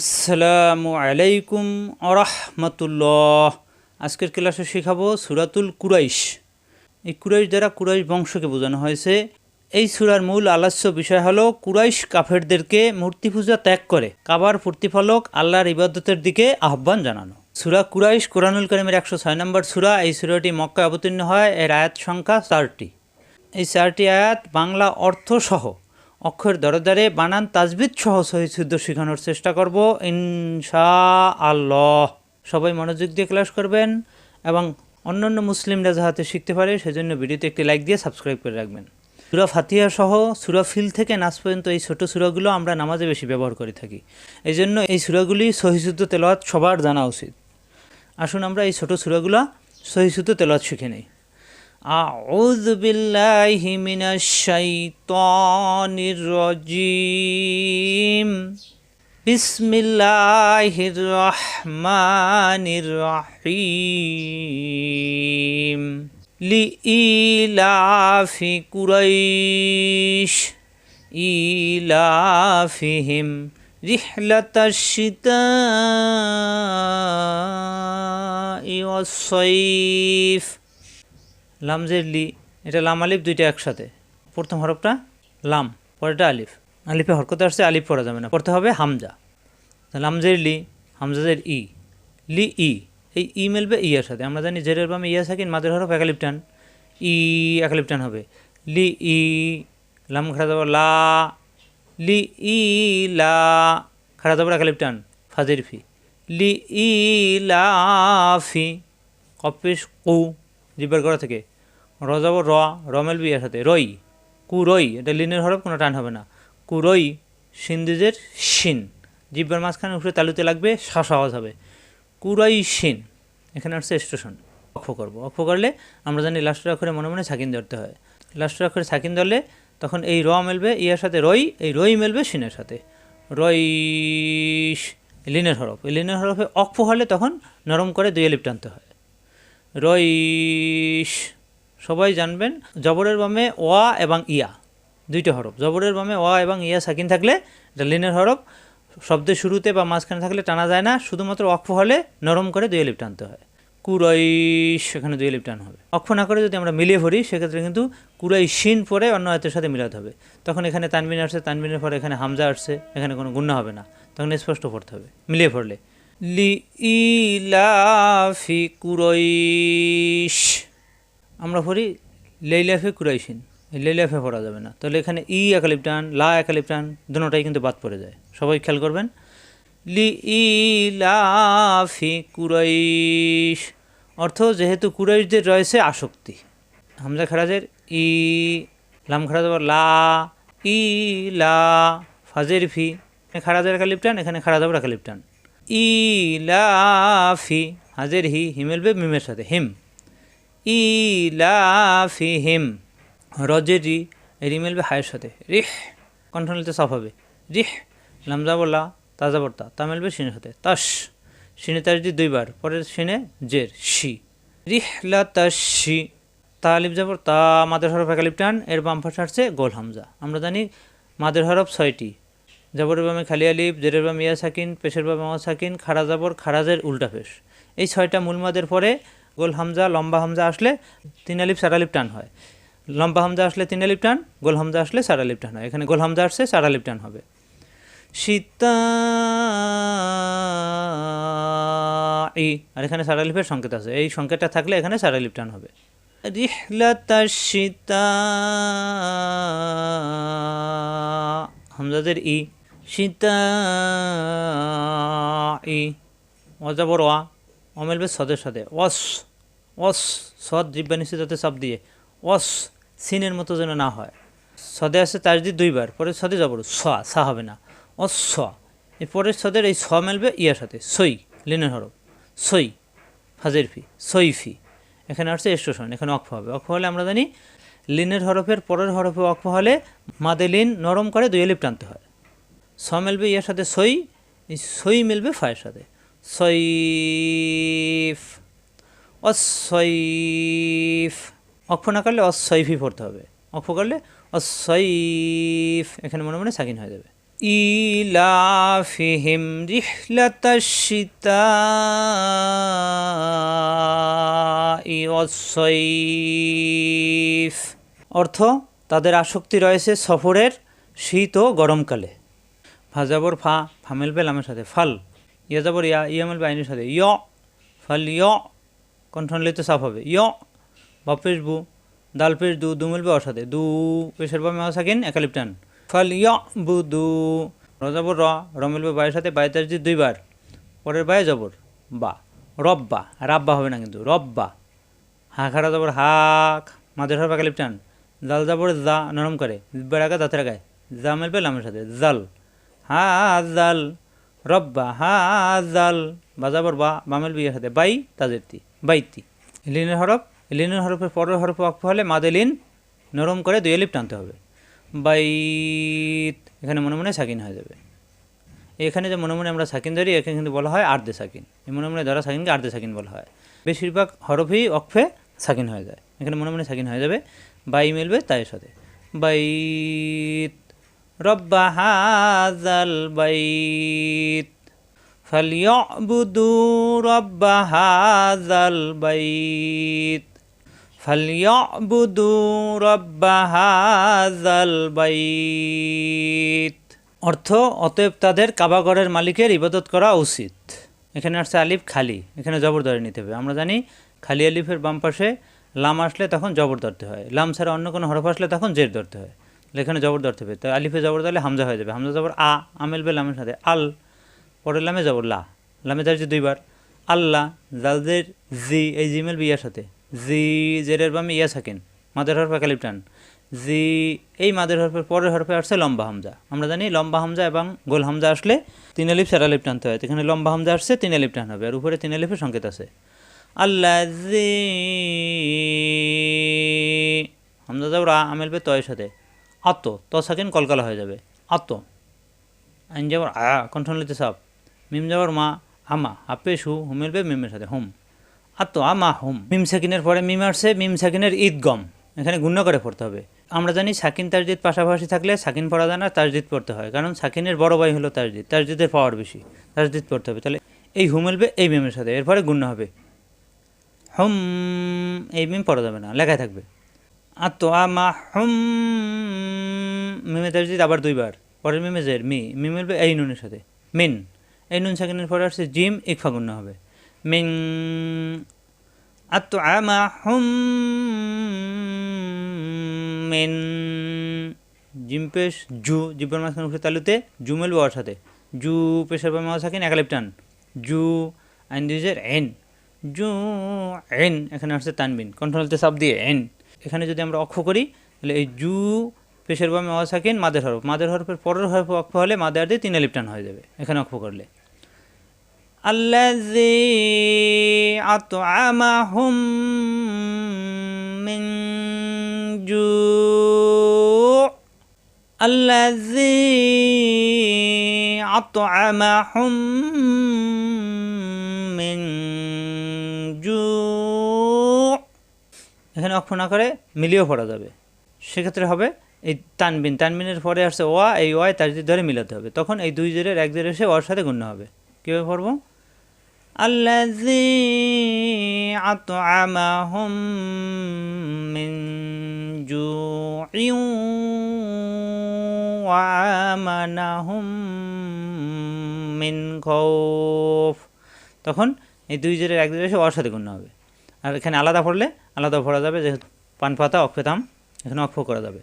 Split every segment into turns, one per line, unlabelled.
আসসালামু আলাইকুম আরহামতুল্লাহ আজকের ক্লাসে শেখাবো সুরাতুল কুরাইশ এই কুরাইশ দ্বারা কুরাইশ বংশকে বোঝানো হয়েছে এই সুরার মূল আলাস্য বিষয় হল কুরাইশ কাফেরদেরকে মূর্তি পূজা ত্যাগ করে কাবার প্রতিফলক আল্লাহর ইবাদতের দিকে আহ্বান জানানো সুরা কুরাইশ কোরআনুল করিমের একশো ছয় নম্বর সুরা এই সুরাটি মক্কায় অবতীর্ণ হয় এর আয়াত সংখ্যা চারটি এই চারটি আয়াত বাংলা অর্থ সহ অক্ষর ধরে বানান তাজবিদ সহ সহিশুদ্ধ শেখানোর চেষ্টা করব ইনশা আল্লাহ সবাই মনোযোগ দিয়ে ক্লাস করবেন এবং অন্যান্য মুসলিমরা যাহাতে শিখতে পারে সেজন্য ভিডিওতে একটি লাইক দিয়ে সাবস্ক্রাইব করে রাখবেন সুরা ফাতিহা সহ সুরা ফিল থেকে নাচ পর্যন্ত এই ছোটো সুরাগুলো আমরা নামাজে বেশি ব্যবহার করে থাকি এই জন্য এই সুরাগুলি সহিশুদ্ধ তেলাওয়াত সবার জানা উচিত আসুন আমরা এই ছোটো সুরাগুলো সহিশুদ্ধ তেলাওয়াত শিখে নিই أعوذ بالله من الشيطان الرجيم بسم الله الرحمن الرحيم لإلاف قريش إلافهم رحلة الشتاء والصيف লামজের লি এটা লাম আলিফ দুইটা একসাথে প্রথম হরফটা লাম পরেটা আলিফ আলিফে হরকতে আসছে আলিফ পড়া যাবে না পড়তে হবে হামজা লামজের লি হামজাদের ই লি ই এই ই মেলবে ইয়ার সাথে আমরা জানি জেরের বামে ইয়া থাকি মাদের হরফ একালিপ টান ই একালিপ টান হবে লি ই লাম খাড়া যাবো লা লি ই লা খাড়া যাবো একালিপ টান ফাজির ফি লি ই লা ফি কপিস কু জিব্বার করা থেকে র যাব র রমেল বিয়ের সাথে রই রই এটা লিনের হরফ কোনো টান হবে না রই সিন্দুজের শিন জিব্বার মাঝখানে উঠে তালুতে লাগবে সা সহজ হবে কুরই সিন এখানে আসছে স্টেশন অক্ষ করব অক্ষ করলে আমরা জানি লাস্টের অক্ষরে মনে মনে ছাকিন ধরতে হয় লাস্টের অক্ষরে ছাকিন ধরলে তখন এই র মেলবে ইয়ার সাথে রই এই রই মেলবে শিনের সাথে রই লিনের হরফ এই লিনের হরফে অক্ষ হলে তখন নরম করে দুই এলিপ টানতে হয় রইস সবাই জানবেন জবরের বামে ওয়া এবং ইয়া দুইটা হরফ জবরের বামে ওয়া এবং ইয়া সাকিন থাকলে এটা লিনের হরফ শব্দের শুরুতে বা মাঝখানে থাকলে টানা যায় না শুধুমাত্র অক্ষ হলে নরম করে দুই লিপ টানতে হয় কুরাইশ সেখানে দুই লিপ টান হবে অক্ষ না করে যদি আমরা মিলিয়ে ভরি সেক্ষেত্রে কিন্তু কুরাই শিন পরে অন্য আয়তের সাথে মিলাতে হবে তখন এখানে তানবিন আসছে তানবিনের পরে এখানে হামজা আসছে এখানে কোনো গুণ্য হবে না তখন স্পষ্ট পড়তে হবে মিলিয়ে পড়লে লিইলাফি কুরইশ আমরা পড়ি লেইলাফে কুরাইশিন লেইলাফে পড়া যাবে না তাহলে এখানে ই একালিপটান লা একালিপটান দুটাই কিন্তু বাদ পড়ে যায় সবাই খেয়াল করবেন লিইলাফি কুরাইশ অর্থ যেহেতু কুরাইশদের রয়েছে আসক্তি হামজা খারাজের ই লাম খারাজ লা ই লা ফাজের ফি খারাজের একালিপটান এখানে খারাজ আবার একালিপটান ইলাফি হাজের হি হিমেল বে মিমের সাথে হিম ইলাফি হিম রজের রি রিমেল বে হায়ের সাথে রিহ কণ্ঠনীলতে সফ হবে রিহ লামজা বলা তাজা বর্তা তা মেলবে সিনের সাথে তাস সিনে তার দুইবার পরের সিনে জের শি রিহলা তাসি তালিব জাবর তা মাদের হরফ একালিপ টান এর বাম পাশে আসছে গোল হামজা আমরা জানি মাদের হরফ ছয়টি জাবর বামে খালি আলিফ জেরের বাম ইয়া সাকিন পেশের বাবা মামা সাকিন খারা জাবর খারাজের উল্টা পেশ এই ছয়টা মূলমাদের পরে গোল হামজা লম্বা হামজা আসলে তিন আলিফ চার আলিফ টান হয় লম্বা হামজা আসলে তিন আলিফ টান গোল হামজা আসলে চার আলিফ টান হয় এখানে গোল হামজা আসছে চার আলিফ টান হবে সীতা ই আর এখানে সারা লিপের সংকেত আছে এই সংকেতটা থাকলে এখানে সারা লিপ টান হবে রিহলাতা হামজাদের ই শীতাই অজাবর অ মেলবে সদের সাথে অস অস সদ জিব্বা যাতে সব দিয়ে অস সিনের মতো যেন না হয় সদে আসে তার দিয়ে দুইবার পরে সদে যাবো স সা হবে না অস পরের সদের এই স মেলবে ইয়ার সাথে সই লিনের হরফ সই ফাজের ফি সই ফি এখানে আসছে স্টেশন এখানে অক্ফ হবে অক্ফ হলে আমরা জানি লিনের হরফের পরের হরফে অক্ফ হলে মাদে লিন নরম করে দুই এলিপ টানতে হয় স মিলবে ইয়ার সাথে সই সই মিলবে ফায়ের সাথে সইফ অসইফ অক্ষ না করলে অসইফি পড়তে হবে অক্ষ করলে অসইফ এখানে মনে মনে সাকিন হয়ে যাবে ইলাফিহিম রিহলাতাশিতা অসইফ অর্থ তাদের আসক্তি রয়েছে সফরের শীত ও গরমকালে ফাজাবর ফা ফা মিলবে লামের সাথে ফাল ইয়া যাবর ইয়া ইয়া মিলবে আইনের সাথে ইয় ফাল ইয় কণ্ঠন লিতে সাফ হবে ইয় বা পেশ বু দাল পেশ দু দু মিলবে ওর সাথে দু পেশের বা মেওয়া সাকিন একালিপ্টান ফাল ইয় বু দু র যাবর র র মিলবে বায়ের সাথে বায়ে তার দুইবার পরের বায়ে জবর বা রব্বা রাব্বা হবে না কিন্তু রব্বা হা খারা যাবর হাক মাদের সাপ একালিপ্টান জাল যাবর জা নরম করে বেড়াকা দাঁতের গায়ে জা মেলবে লামের সাথে জাল হাজাল রব্বা হাজাল বাজাবর বা মামেল বিয়ের হাতে বাই তাজেরতি বাইতি লিনের হরফ লিনের হরফের পরের হরফ অক্ষ হলে মাদেলিন নরম করে দুই এলিপ টানতে হবে বাইত এখানে মনে মনে সাকিন হয়ে যাবে এখানে যে মনে মনে আমরা সাকিন ধরি এখানে কিন্তু বলা হয় আর্ধে সাকিন এই মনে মনে ধরা সাকিনকে আর্ধে সাকিন বলা হয় বেশিরভাগ হরফেই অক্ষে সাকিন হয়ে যায় এখানে মনে মনে সাকিন হয়ে যাবে বাই মিলবে তাইয়ের সাথে বাইত رب هذا البيت فليعبدوا رب هذا অর্থ অতএব তাদের কাবাগরের মালিকের ইবাদত করা উচিত এখানে আসছে আলিফ খালি এখানে জবরদারি নিতে হবে আমরা জানি খালি আলিফের বাম পাশে লাম আসলে তখন জবর ধরতে হয় লাম ছাড়া অন্য কোনো হরফ আসলে তখন জের ধরতে হয় লেখানে জবর দর্থ পেয়ে তাই আলিফে জবর তাহলে হামজা হয়ে যাবে হামজা জবর আ আমেল বে লামের সাথে আল পরের লামে জবর লা লামে যাচ্ছে দুইবার আল্লাহ জালদের জি এই জিমেল বিয়ার সাথে জি জেরের বামে ইয়া থাকেন মাদের হরফে কালিপটান জি এই মাদের হরফের পরের হরফে আসছে লম্বা হামজা আমরা জানি লম্বা হামজা এবং গোল হামজা আসলে তিন আলিপ চার আলিপ টানতে হয় এখানে লম্বা হামজা আসছে তিন আলিপ টান হবে আর উপরে তিন আলিপের সংকেত আছে আল্লাহ জি হামজা যাও রা আমেল পে তয়ের সাথে আত্ম ত সাকিন কলকালা হয়ে যাবে আত্ম আইন যাবার আয়া লিতে সাপ মিম যাবার মা আমা আপে সু হুমেলবে মিমের সাথে হুম আত্ম আমা হুম মিম সাকিনের পরে মিম আসছে মিম সাকিনের ঈদ গম এখানে গুণ্য করে পড়তে হবে আমরা জানি সাকিন তাজদিদ পাশাপাশি থাকলে সাকিন পড়া যায় না তারজিদ পড়তে হয় কারণ সাকিনের বড় ভাই হলো তারজিদ তাজদিদের পাওয়ার বেশি তাজদিদ পড়তে হবে তাহলে এই হুমেলবে এই মিমের সাথে এরপরে গুণ্য হবে হুম এই মিম পড়া যাবে না লেখায় থাকবে আতআমাহুম মিমে তাজদিদ আবার দুইবার পরের মিমে জের মি মি মিলবে এই নুনের সাথে মিন এই নুন সেকেন্ডের পরে আসছে জিম ইকফা হবে মিন আতআমাহুম মিন জিম পেশ জু জিপের মাঝখানে উঠে তালুতে জু মিলবে ওর সাথে জু পেশের পর মাছ থাকেন টান জু আইন দুই এন জু এন এখানে আসছে তানবিন কন্ট্রোলতে সব দিয়ে এন এখানে যদি আমরা অক্ষ করি তাহলে এই জু পেশের বামে অসাকিন মাদের হরফ মাদের হরফের পরের হরফ অক্ষ হলে মাদের দিয়ে তিনে লিপটান হয়ে যাবে এখানে অক্ষ করলে আল্লাহ আতআমাহুম মিন জু الذي أطعمهم من জু এখানে অক্ষ না করে মিলিয়েও পড়া যাবে সেক্ষেত্রে হবে এই তানবিন তানবিনের পরে আসছে ওয়া এই ওয়াই তার ধরে মিলাতে হবে তখন এই দুই জোরের এক জোরে এসে ওয়ার সাথে গুণ্য হবে কীভাবে পড়ব الذي أطعمهم من جوع তখন এই দুই জোরের এক দুই এসে ওয়ার সাথে গণ্য হবে আর এখানে আলাদা পড়লে আলাদা ভরা যাবে যেহেতু পান পাতা অক্ষতাম এখানে অক্ষ করা যাবে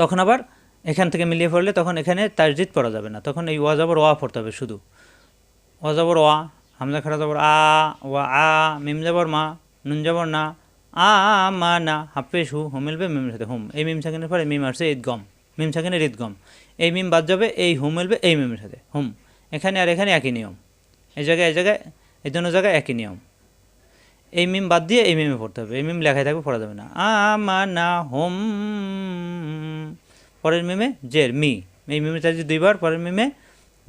তখন আবার এখান থেকে মিলিয়ে পড়লে তখন এখানে তাজজিদ পড়া যাবে না তখন এই ওয়াজাবর ওয়া পড়তে হবে শুধু ওয়াজাবর ওয়া হামজা খারা যাবর আ ওয়া আ মিম যাবর মা নুন যাবর না আ মা না শু হু হোমেলবে মিমের সাথে হুম এই মিম সেকেন্ডের পরে মিম আসছে ঈদগম মিম সেকেন্ডের ঈদগম এই মিম বাদ যাবে এই হোমেলবে এই মিমের সাথে হুম এখানে আর এখানে একই নিয়ম এই জায়গায় এই জায়গায় এই দুনো জায়গায় একই নিয়ম এই মিম বাদ দিয়ে এই মিমে পড়তে হবে এই মিম লেখাই থাকবে পড়া যাবে না আমানা হোম পরের মিমে জের মি এই মিমে চাইছে দুইবার পরের মিমে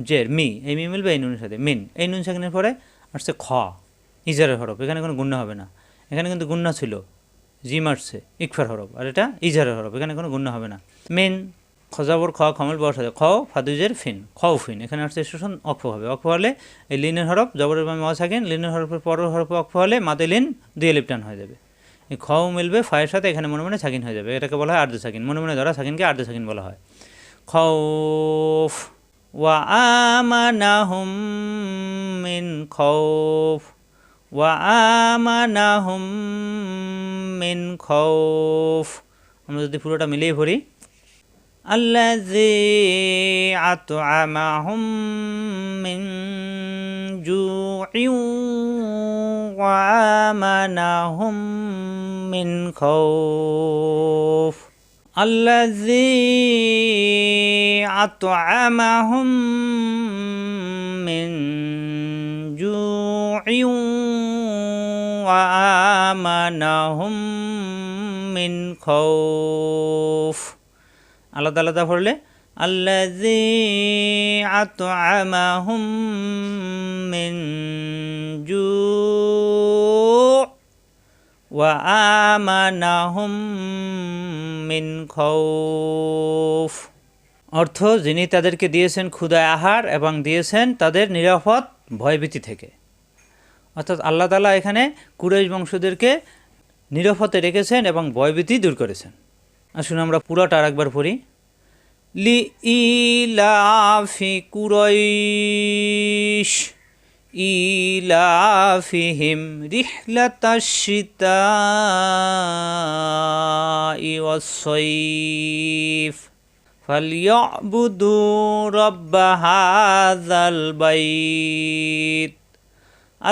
জের মি এই মি মিলবে এই নুনের সাথে মিন এই নুন সেখানের পরে আসছে খ ইজারের হরফ এখানে কোনো গুণ্য হবে না এখানে কিন্তু গুন্না ছিল জিম আসছে ইকফার হরফ আর এটা ইজারের হরফ এখানে কোনো গুণ্য হবে না মেন খজাবর খ খমল বসাতে খ ফাদুজের ফিন খ ফিন এখানে আসছে শোষণ অক্ষ হবে অক্ষ হলে এই লিনের হরফ জবরের বামে অ থাকেন লিনের হরফের পর হরফ অক্ষ হলে মাদে লিন দিয়ে লিপটান হয়ে যাবে এই খ মিলবে ফায়ের সাথে এখানে মনে মনে সাকিন হয়ে যাবে এটাকে বলা হয় আর্ধ সাকিন মনে মনে ধরা সাকিনকে আর্ধ সাকিন বলা হয় খ ওয়া আমানাহুম মিন খ ওয়া আমানাহুম মিন খ আমরা যদি পুরোটা মিলিয়ে ভরি الذي أطعمهم من جوع وآمنهم من خوف الذي أطعمهم من جوع وآمنهم من خوف আলাদা আলাদা পড়লে আল্লাজি আত জু ওয়া মিন খৌফ অর্থ যিনি তাদেরকে দিয়েছেন ক্ষুদায় আহার এবং দিয়েছেন তাদের নিরাপদ ভয়ভীতি থেকে অর্থাৎ আল্লাহ তালা এখানে কুরেশ বংশদেরকে নিরাপদে রেখেছেন এবং ভয়ভীতি দূর করেছেন আসুন আমরা পুরোটা আরেকবার পড়ি লি ইলাফি কুরাইশ ইলাফিহিম রিহলাতাশিতাই ওয়াসসাইফ فليعبدوا رب هذا البيت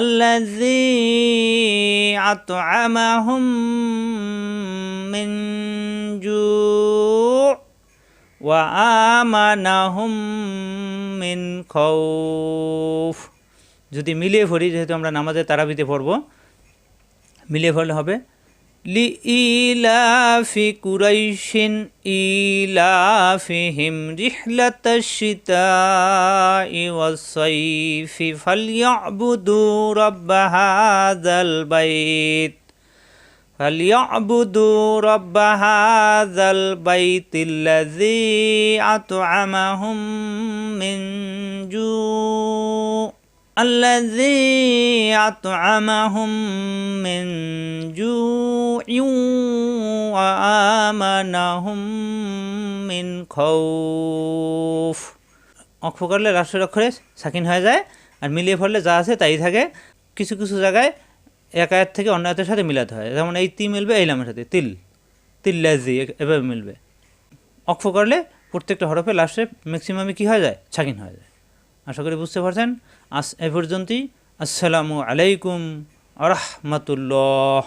الذي أطعمهم আমানাহুম মিন খৌফ যদি মিলিয়ে পড়ি যেহেতু আমরা নামাজে তারাবিতে পড়ব মিলিয়ে পড়লে হবে লি ইলাফি কুরাইশিন ইলাফিহিম রিহলাত শিতাই ওয়াসাইফি ফালইয়াবুদু রাব্ব হাযাল বাইত فليعبدوا رب هذا البيت الذي أطعمهم من جوع الذي أطعمهم من جوع وآمنهم من خوف অক্ষ করলে লাস্টের অক্ষরে সাকিন হয়ে যায় আর মিলিয়ে ফেললে যা আছে তাই থাকে কিছু কিছু জায়গায় এক আয়াত থেকে অন্য আয়াতের সাথে মিলাতে হয় যেমন এই তি মিলবে এই লামের সাথে তিল তিল ল্যাজি এভাবে মিলবে অক্ষ করলে প্রত্যেকটা হরফে লাস্টে ম্যাক্সিমামে কী হয়ে যায় ছাকিন হয়ে যায় আশা করি বুঝতে পারছেন আস এ পর্যন্তই আসসালামু আলাইকুম আরহামতুল্লাহ